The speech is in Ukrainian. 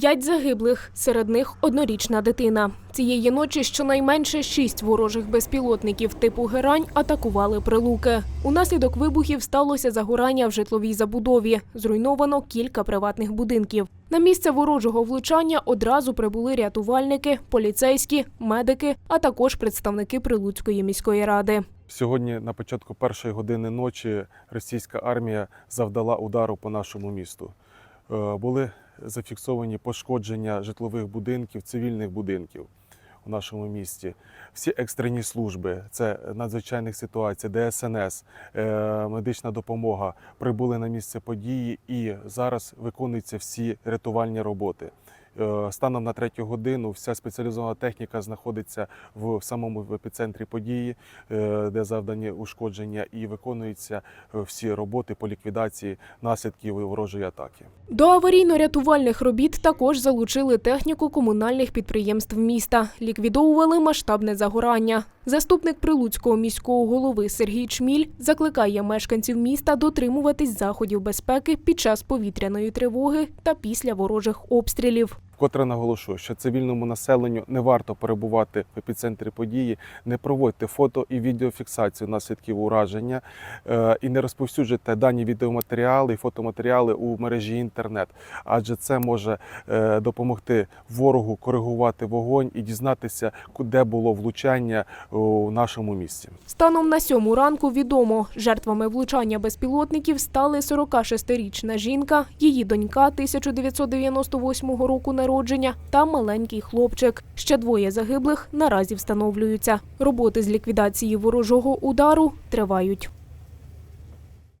П'ять загиблих, серед них однорічна дитина. Цієї ночі щонайменше шість ворожих безпілотників типу герань атакували прилуки. Унаслідок вибухів сталося загорання в житловій забудові. Зруйновано кілька приватних будинків. На місце ворожого влучання одразу прибули рятувальники, поліцейські, медики, а також представники Прилуцької міської ради. Сьогодні на початку першої години ночі російська армія завдала удару по нашому місту. Е, Були зафіксовані пошкодження житлових будинків, цивільних будинків у нашому місті. Всі екстрені служби, це надзвичайних ситуацій, ДСНС, е, медична допомога прибули на місце події і зараз виконуються всі рятувальні роботи. Е, Станом на третю годину вся спеціалізована техніка знаходиться в самому епіцентрі події, е, де завдані ушкодження, і виконуються е, всі роботи по ліквідації наслідків ворожої атаки. До аварійно-рятувальних робіт також залучили техніку комунальних підприємств міста. Ліквідовували масштабне загорання. Заступник прилуцького міського голови Сергій Чміль закликає мешканців міста дотримуватись заходів безпеки під час повітряної тривоги та після ворожих обстрілів. Вкотре наголошую, що цивільному населенню не варто перебувати в епіцентрі події, не проводьте фото і відеофіксацію наслідків ураження е, і не розповсюджуйте дані відеоматеріали і фотоматеріали у мережі інтернет, адже це може е, допомогти ворогу коригувати вогонь і дізнатися, де було влучання у нашому місті. Станом на сьому ранку відомо, жертвами влучання безпілотників стали 46-річна жінка, її донька 1998 року народження та маленький хлопчик. Ще двоє загиблих наразі встановлюються. Роботи з ліквідації ворожого удару тривають.